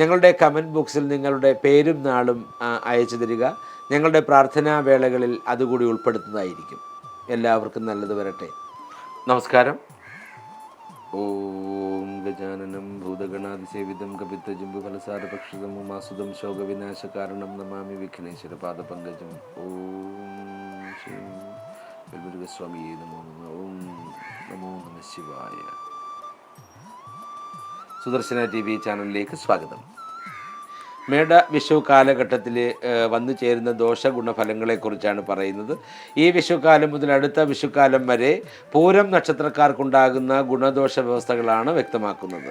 ഞങ്ങളുടെ കമന്റ് ബോക്സിൽ നിങ്ങളുടെ പേരും നാളും അയച്ചു തരിക. ഞങ്ങളുടെ പ്രാർത്ഥനാ വേളകളിൽ അതുകൂടി ഉൾപ്പെടുത്തുന്നതായിരിക്കും. എല്ലാവർക്കും നല്ലത് വരട്ടെ. നമസ്കാരം. ഓം ഗജാനനം ഭൂതഗണാതിസേവിതം കപിത്തജുംബു ഫലസാരപക്ഷിതം ഉമാസുതം ശോകവിനാശകാരണം നമാമി വിഘ്നേശ്വര പാദപങ്കജം. ഓം ശ്രീ വെൽമുരുകസ്വാമിയെ നമോ നമോ നമ ശിവായ. സുദർശന ടി വി ചാനലിലേക്ക് സ്വാഗതം. മേട വിഷു കാലഘട്ടത്തിൽ വന്നു ചേരുന്ന ദോഷ ദോഷഗുണഫലങ്ങളെക്കുറിച്ചാണ് പറയുന്നത്. ഈ വിഷുക്കാലം മുതൽ അടുത്ത വിഷുക്കാലം വരെ പൂരം നക്ഷത്രക്കാർക്കുണ്ടാകുന്ന ഗുണദോഷ വ്യവസ്ഥകളാണ് വ്യക്തമാക്കുന്നത്.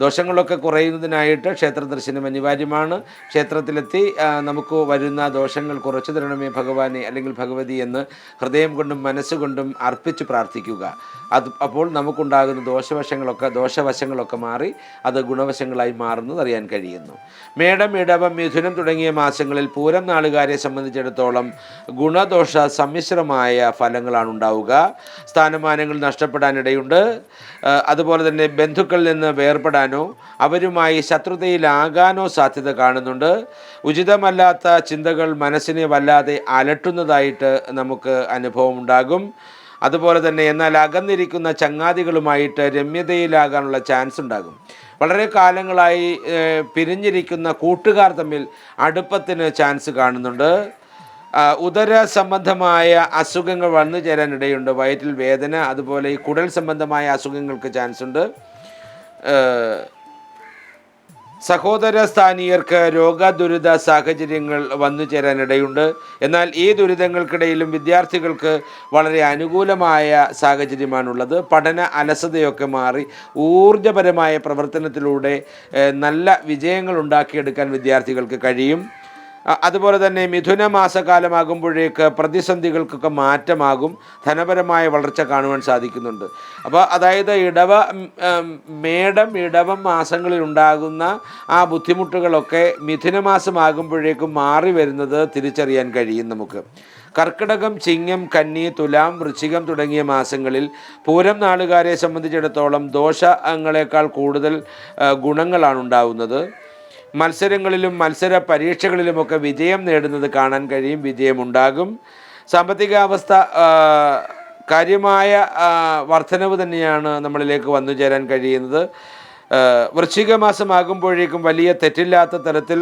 ദോഷങ്ങളൊക്കെ കുറയുന്നതിനായിട്ട് ക്ഷേത്ര ദർശനം അനിവാര്യമാണ്. ക്ഷേത്രത്തിലെത്തി നമുക്ക് വരുന്ന ദോഷങ്ങൾ കുറച്ചു തരണമേ ഭഗവാനെ അല്ലെങ്കിൽ ഭഗവതി എന്ന് ഹൃദയം കൊണ്ടും മനസ്സുകൊണ്ടും അർപ്പിച്ച് പ്രാർത്ഥിക്കുക. അത് അപ്പോൾ നമുക്കുണ്ടാകുന്ന ദോഷവശങ്ങളൊക്കെ ദോഷവശങ്ങളൊക്കെ മാറി അത് ഗുണവശങ്ങളായി മാറുന്നത് അറിയാൻ കഴിയുന്നു. മേടം ഇടവം മിഥുനം തുടങ്ങിയ മാസങ്ങളിൽ പൂരം നാളുകാരെ സംബന്ധിച്ചിടത്തോളം ഗുണദോഷ സമ്മിശ്രമായ ഫലങ്ങളാണ് ഉണ്ടാവുക. സ്ഥാനമാനങ്ങൾ നഷ്ടപ്പെടാനിടയുണ്ട്. അതുപോലെ തന്നെ ബന്ധുക്കളിൽ നിന്ന് വേർപെടാനോ അവരുമായി ശത്രുതയിലാകാനോ സാധ്യത കാണുന്നുണ്ട്. ഉചിതമല്ലാത്ത ചിന്തകൾ മനസ്സിനെ വല്ലാതെ അലട്ടുന്നതായിട്ട് നമുക്ക് അനുഭവമുണ്ടാകും അതുപോലെ തന്നെ എന്നാൽ അകന്നിരിക്കുന്ന ചങ്ങാതികളുമായിട്ട് രമ്യതയിലാകാനുള്ള ചാൻസ് ഉണ്ടാകും. വളരെ കാലങ്ങളായി പിരിഞ്ഞിരിക്കുന്ന കൂട്ടുകാർ തമ്മിൽ അടുപ്പത്തിന് ചാൻസ് കാണുന്നുണ്ട്. ഉദര സംബന്ധമായ അസുഖങ്ങൾ വന്നു ചേരാനിടയുണ്ട്. വയറ്റിൽ വേദന അതുപോലെ ഈ കുടൽ സംബന്ധമായ അസുഖങ്ങൾക്ക് ചാൻസ് ഉണ്ട്. സഹോദര സ്ഥാനീയർക്ക് രോഗദുരിത സാഹചര്യങ്ങൾ വന്നു ചേരാനിടയുണ്ട്. എന്നാൽ ഈ ദുരിതങ്ങൾക്കിടയിലും വിദ്യാർത്ഥികൾക്ക് വളരെ അനുകൂലമായ സാഹചര്യമാണുള്ളത്. പഠന അലസതയൊക്കെ മാറി ഊർജപരമായ പ്രവർത്തനത്തിലൂടെ നല്ല വിജയങ്ങൾ ഉണ്ടാക്കിയെടുക്കാൻ വിദ്യാർത്ഥികൾക്ക് കഴിയും. അതുപോലെ തന്നെ മിഥുന മാസകാലമാകുമ്പോഴേക്ക് പ്രതിസന്ധികൾക്കൊക്കെ മാറ്റമാകും. ധനപരമായ വളർച്ച കാണുവാൻ സാധിക്കുന്നുണ്ട്. അപ്പോൾ അതായത് ഇടവ മേടം ഇടവം മാസങ്ങളിൽ ഉണ്ടാകുന്ന ആ ബുദ്ധിമുട്ടുകളൊക്കെ മിഥുന മാസമാകുമ്പോഴേക്കും മാറി വരുന്നത് തിരിച്ചറിയാൻ കഴിയും നമുക്ക്. കർക്കിടകം ചിങ്ങം കന്നി തുലാം വൃശ്ചികം തുടങ്ങിയ മാസങ്ങളിൽ പൂരം നാളുകാരെ സംബന്ധിച്ചിടത്തോളം ദോഷങ്ങളെക്കാൾ കൂടുതൽ ഗുണങ്ങളാണ് ഉണ്ടാവുന്നത് മത്സരങ്ങളിലും മത്സര പരീക്ഷകളിലുമൊക്കെ വിജയം നേടുന്നത് കാണാൻ കഴിയും വിജയമുണ്ടാകും. സാമ്പത്തികാവസ്ഥ അവസ്ഥ കാര്യമായ വർധനവ് തന്നെയാണ് നമ്മളിലേക്ക് വന്നു ചേരാൻ കഴിയുന്നത്. വൃശ്ചിക മാസമാകുമ്പോഴേക്കും വലിയ തെറ്റില്ലാത്ത തരത്തിൽ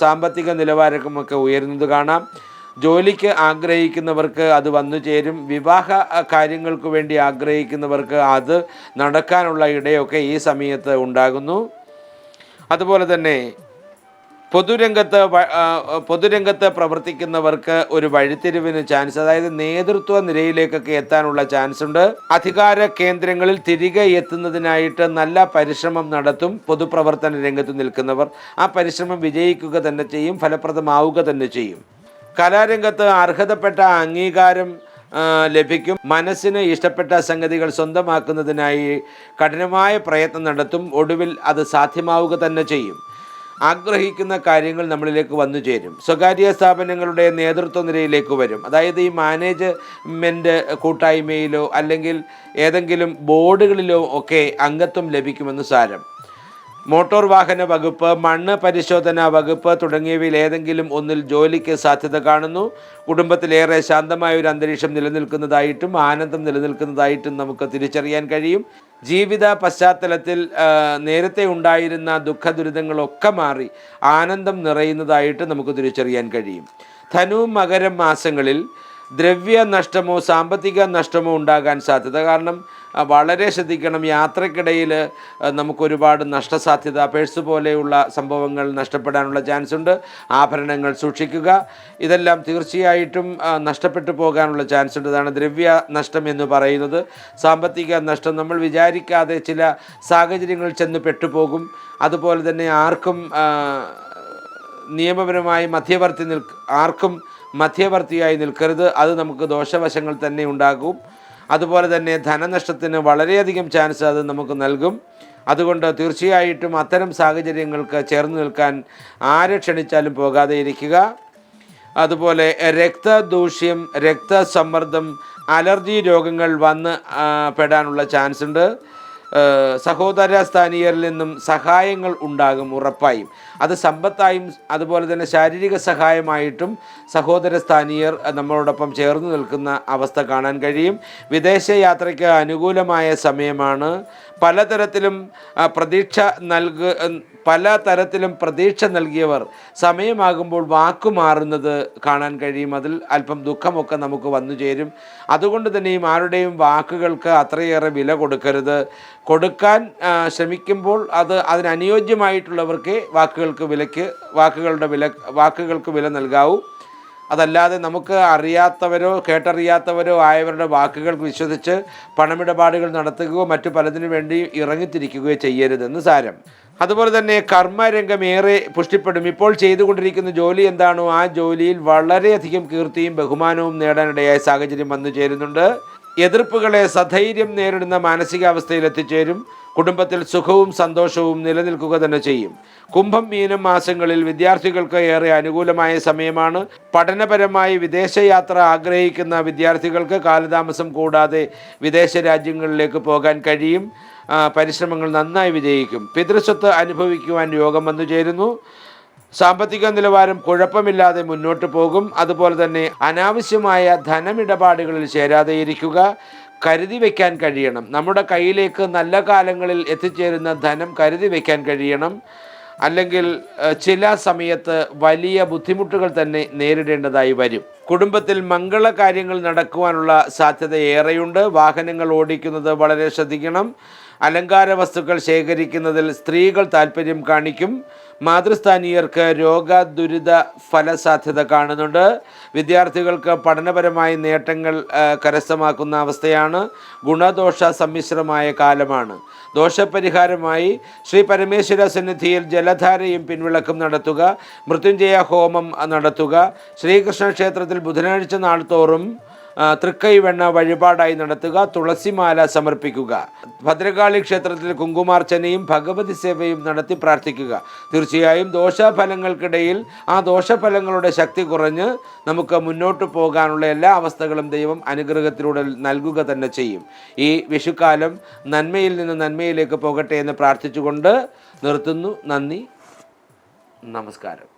സാമ്പത്തിക നിലവാരമൊക്കെ ഉയരുന്നത് കാണാം. ജോലിക്ക് ആഗ്രഹിക്കുന്നവർക്ക് അത് വന്നു ചേരും. വിവാഹ കാര്യങ്ങൾക്ക് വേണ്ടി ആഗ്രഹിക്കുന്നവർക്ക് അത് നടക്കാനുള്ള ഇടയൊക്കെ ഈ സമയത്ത് ഉണ്ടാകുന്നു. അതുപോലെ തന്നെ പൊതുരംഗത്ത് പൊതുരംഗത്ത് പ്രവർത്തിക്കുന്നവർക്ക് ഒരു വഴിത്തിരിവിന് ചാൻസ് അതായത് നേതൃത്വ നിരയിലേക്കൊക്കെ എത്താനുള്ള ചാൻസ് ഉണ്ട്. അധികാര കേന്ദ്രങ്ങളിൽ തിരികെ എത്തുന്നതിനായിട്ട് നല്ല പരിശ്രമം നടത്തും പൊതുപ്രവർത്തന രംഗത്ത് നിൽക്കുന്നവർ. ആ പരിശ്രമം വിജയിക്കുക തന്നെ ചെയ്യും ഫലപ്രദമാവുക തന്നെ ചെയ്യും. കലാരംഗത്ത് അർഹതപ്പെട്ട അംഗീകാരം ലഭിക്കും. മനസ്സിന് ഇഷ്ടപ്പെട്ട സംഗതികൾ സ്വന്തമാക്കുന്നതിനായി കഠിനമായ പ്രയത്നം നടത്തും. ഒടുവിൽ അത് സാധ്യമാവുക തന്നെ ചെയ്യും. ആഗ്രഹിക്കുന്ന കാര്യങ്ങൾ നമ്മളിലേക്ക് വന്നു ചേരും. സ്വകാര്യ സ്ഥാപനങ്ങളുടെ നേതൃത്വ നിരയിലേക്ക് വരും. അതായത് ഈ മാനേജ്മെന്റ് കൂട്ടായ്മയിലോ അല്ലെങ്കിൽ ഏതെങ്കിലും ബോർഡുകളിലോ ഒക്കെ അംഗത്വം ലഭിക്കുമെന്ന് സാരം. മോട്ടോർ വാഹന വകുപ്പ് മണ്ണ് പരിശോധനാ വകുപ്പ് തുടങ്ങിയവയിൽ ഏതെങ്കിലും ഒന്നിൽ ജോലിക്ക് സാധ്യത കാണുന്നു. കുടുംബത്തിലേറെ ശാന്തമായ ഒരു അന്തരീക്ഷം നിലനിൽക്കുന്നതായിട്ടും ആനന്ദം നിലനിൽക്കുന്നതായിട്ടും നമുക്ക് തിരിച്ചറിയാൻ കഴിയും. ജീവിത പശ്ചാത്തലത്തിൽ നേരത്തെ ഉണ്ടായിരുന്ന ദുഃഖ ദുരിതങ്ങളൊക്കെ മാറി ആനന്ദം നിറയുന്നതായിട്ട് നമുക്ക് തിരിച്ചറിയാൻ കഴിയും. ധനു മകരം മാസങ്ങളിൽ ദ്രവ്യ നഷ്ടമോ സാമ്പത്തിക നഷ്ടമോ ഉണ്ടാകാൻ സാധ്യത. കാരണം വളരെ ശ്രദ്ധിക്കണം യാത്രക്കിടയിൽ നമുക്കൊരുപാട് നഷ്ടസാധ്യത പേഴ്സ് പോലെയുള്ള സംഭവങ്ങൾ നഷ്ടപ്പെടാനുള്ള ചാൻസ് ഉണ്ട് ആഭരണങ്ങൾ സൂക്ഷിക്കുക ഇതെല്ലാം തീർച്ചയായിട്ടും നഷ്ടപ്പെട്ടു പോകാനുള്ള ചാൻസ് ഉണ്ട് ഇതാണ് ദ്രവ്യ നഷ്ടം എന്ന് പറയുന്നത്. സാമ്പത്തിക നഷ്ടം നമ്മൾ വിചാരിക്കാതെ ചില സാഹചര്യങ്ങൾ ചെന്ന് പെട്ടുപോകും. അതുപോലെ തന്നെ ആർക്കും നിയമപരമായി മധ്യവർത്തി നിൽ ആർക്കും മധ്യവർത്തിയായി നിൽക്കരുത്. അത് നമുക്ക് ദോഷവശങ്ങൾ തന്നെ ഉണ്ടാകും. അതുപോലെ തന്നെ ധനനഷ്ടത്തിന് വളരെയധികം ചാൻസ് അത് നമുക്ക് നൽകും. അതുകൊണ്ട് തീർച്ചയായിട്ടും അത്തരം സാഹചര്യങ്ങൾക്ക് ചേർന്ന് നിൽക്കാൻ ആരെ ക്ഷണിച്ചാലും പോകാതെ ഇരിക്കുക. അതുപോലെ രക്തദൂഷ്യം രക്തസമ്മർദ്ദം അലർജി രോഗങ്ങൾ വന്ന് പെടാനുള്ള ചാൻസ് ഉണ്ട്. സഹോദര സ്ഥാനീയരിൽ നിന്നും സഹായങ്ങൾ ഉണ്ടാകും ഉറപ്പായും. അത് സമ്പത്തായും അതുപോലെ തന്നെ ശാരീരിക സഹായമായിട്ടും സഹോദര സ്ഥാനീയർ നമ്മളോടൊപ്പം ചേർന്ന് നിൽക്കുന്ന അവസ്ഥ കാണാൻ കഴിയും. വിദേശ യാത്രയ്ക്ക് അനുകൂലമായ സമയമാണ്. പലതരത്തിലും പ്രതീക്ഷ നൽക പല തരത്തിലും പ്രതീക്ഷ നൽകിയവർ സമയമാകുമ്പോൾ വാക്കു മാറുന്നത് കാണാൻ കഴിയും. അതിൽ അല്പം ദുഃഖമൊക്കെ നമുക്ക് വന്നു ചേരും. അതുകൊണ്ട് തന്നെയും ആരുടെയും വാക്കുകൾക്ക് അത്രയേറെ വില കൊടുക്കരുത്. കൊടുക്കാൻ ശ്രമിക്കുമ്പോൾ അത് അതിനനുയോജ്യമായിട്ടുള്ളവർക്കേ വാക്കുകൾക്ക് വിലയ്ക്ക് വാക്കുകളുടെ വില വാക്കുകൾക്ക് വില നൽകാവൂ. അതല്ലാതെ നമുക്ക് അറിയാത്തവരോ കേട്ടറിയാത്തവരോ ആയവരുടെ വാക്കുകൾ വിശ്വസിച്ച് പണമിടപാടുകൾ നടത്തുകയോ മറ്റു പലതിനു വേണ്ടി ഇറങ്ങിത്തിരിക്കുകയോ ചെയ്യരുതെന്ന് സാരം. അതുപോലെ തന്നെ കർമ്മരംഗം ഏറെ പുഷ്ടിപ്പെടും. ഇപ്പോൾ ചെയ്തുകൊണ്ടിരിക്കുന്ന ജോലി എന്താണോ ആ ജോലിയിൽ വളരെയധികം കീർത്തിയും ബഹുമാനവും നേടാനിടയായ സാഹചര്യം വന്നു ചേരുന്നുണ്ട്. എതിർപ്പുകളെ സധൈര്യം നേരിടുന്ന മാനസികാവസ്ഥയിൽ എത്തിച്ചേരും കുടുംബത്തിൽ സുഖവും സന്തോഷവും നിലനിൽക്കുക തന്നെ ചെയ്യും. കുംഭം മീനം മാസങ്ങളിൽ വിദ്യാർത്ഥികൾക്ക് ഏറെ അനുകൂലമായ സമയമാണ്. പഠനപരമായി വിദേശയാത്ര ആഗ്രഹിക്കുന്ന വിദ്യാർത്ഥികൾക്ക് കാലതാമസം കൂടാതെ വിദേശ രാജ്യങ്ങളിലേക്ക് പോകാൻ കഴിയും. പരിശ്രമങ്ങൾ നന്നായി വിജയിക്കും. പിതൃസ്വത്ത് അനുഭവിക്കുവാൻ യോഗം വന്നു ചേരുന്നു. സാമ്പത്തിക നിലവാരം കുഴപ്പമില്ലാതെ മുന്നോട്ട് പോകും. അതുപോലെ തന്നെ അനാവശ്യമായ ധനമിടപാടുകളിൽ ചേരാതെ ഇരിക്കുക കരുതി വയ്ക്കാൻ കഴിയണം. നമ്മുടെ കയ്യിലേക്ക് നല്ല കാലങ്ങളിൽ എത്തിച്ചേരുന്ന ധനം കരുതി വയ്ക്കാൻ കഴിയണം. അല്ലെങ്കിൽ ചില സമയത്ത് വലിയ ബുദ്ധിമുട്ടുകൾ തന്നെ നേരിടേണ്ടതായി വരും. കുടുംബത്തിൽ മംഗള കാര്യങ്ങൾ നടക്കുവാനുള്ള സാധ്യത ഏറെയുണ്ട്. വാഹനങ്ങൾ ഓടിക്കുന്നത് വളരെ ശ്രദ്ധിക്കണം. അലങ്കാര വസ്തുക്കൾ ശേഖരിക്കുന്നതിൽ സ്ത്രീകൾ താല്പര്യം കാണിക്കും. മാതൃസ്ഥാനീയർക്ക് രോഗ ദുരിത ഫലസാധ്യത കാണുന്നുണ്ട്. വിദ്യാർത്ഥികൾക്ക് പഠനപരമായ നേട്ടങ്ങൾ കരസ്ഥമാക്കുന്ന അവസ്ഥയാണ്. ഗുണദോഷ സമ്മിശ്രമായ കാലമാണ്. ദോഷപരിഹാരമായി ശ്രീ പരമേശ്വര സന്നിധിയിൽ ജലധാരയും പിൻവിളക്കും നടത്തുക മൃത്യുഞ്ജയ ഹോമം നടത്തുക. ശ്രീകൃഷ്ണ ക്ഷേത്രത്തിൽ ബുധനാഴ്ച നാൾ തോറും തൃക്കൈവെണ്ണ വഴിപാടായി നടത്തുക തുളസിമാല സമർപ്പിക്കുക. ഭദ്രകാളി ക്ഷേത്രത്തിൽ കുങ്കുമാർച്ചനയും ഭഗവതി സേവയും നടത്തി പ്രാർത്ഥിക്കുക. തീർച്ചയായും ദോഷഫലങ്ങൾക്കിടയിൽ ആ ദോഷഫലങ്ങളുടെ ശക്തി കുറഞ്ഞ് നമുക്ക് മുന്നോട്ട് പോകാനുള്ള എല്ലാ അവസ്ഥകളും ദൈവം അനുഗ്രഹത്തിലൂടെ നൽകുക തന്നെ ചെയ്യും. ഈ വിഷുക്കാലം നന്മയിൽ നിന്ന് നന്മയിലേക്ക് പോകട്ടെ എന്ന് പ്രാർത്ഥിച്ചുകൊണ്ട് നിർത്തുന്നു. നന്ദി. നമസ്കാരം.